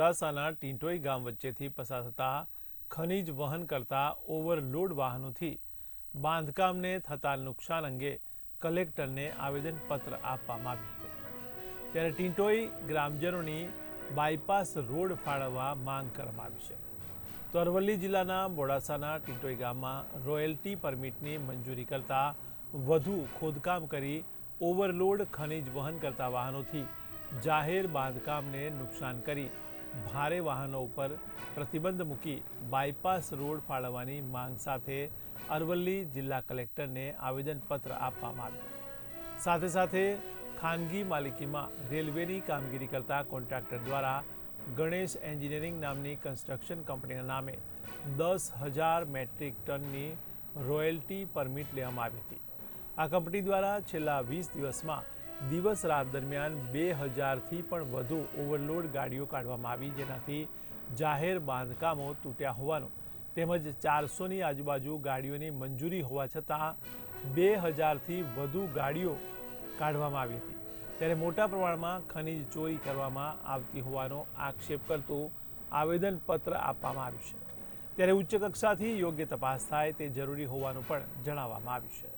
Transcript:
મોડાસાના ટીંટોઈ ગામ વચ્ચેથી પસાર થતા ખનીજ વહન કરતા ઓવરલોડ વાહનોથી બાંધકામને થતા નુકસાન અંગે કલેક્ટરને આવેદનપત્ર આપવામાં આવ્યું હતું. ત્યારે ટીંટોઈ ગ્રામજનોની બાયપાસ રોડ ફાળવવા માંગ કરવામાં આવી છે. તો અરવલ્લી જિલ્લાના મોડાસાના ટીંટોઈ ગામમાં રોયલ્ટી પરમિટની મંજૂરી કરતા વધુ ખોદકામ કરી ઓવરલોડ ખનીજ વહન કરતા વાહનોથી જાહેર બાંધકામને નુકસાન કરી ભારે વાહનો ઉપર પ્રતિબંધ મૂકી બાયપાસ રોડ ફાળવવાની માંગ સાથે અરવલ્લી જિલ્લા કલેક્ટરને આવેદનપત્ર આપવામાં આવ્યું. સાથે સાથે ખાનગી માલિકીમાં રેલવેની કામગીરી કરતા કોન્ટ્રાક્ટર દ્વારા ગણેશ એન્જિનિયરિંગ નામની કન્સ્ટ્રક્શન કંપનીના નામે દસ હજાર મેટ્રિક ટનની રોયલ્ટી પરમિટ લેવામાં આવી હતી. આ કંપની દ્વારા છેલ્લા વીસ દિવસમાં દિવસ રાત દરમિયાન બે હજારથી પણ વધુ ઓવરલોડ ગાડીઓ કાઢવામાં આવી, જેનાથી જાહેર બાંધકામો તૂટ્યા હોવાનું. તેમજ ચારસોની આજુબાજુ ગાડીઓની મંજૂરી હોવા છતાં બે હજારથી વધુ ગાડીઓ કાઢવામાં આવી હતી. ત્યારે મોટા પ્રમાણમાં ખનીજ ચોરી કરવામાં આવતી હોવાનો આક્ષેપ કરતું આવેદનપત્ર આપવામાં આવ્યું છે. ત્યારે ઉચ્ચ કક્ષાથી યોગ્ય તપાસ થાય તે જરૂરી હોવાનું પણ જણાવવામાં આવ્યું છે.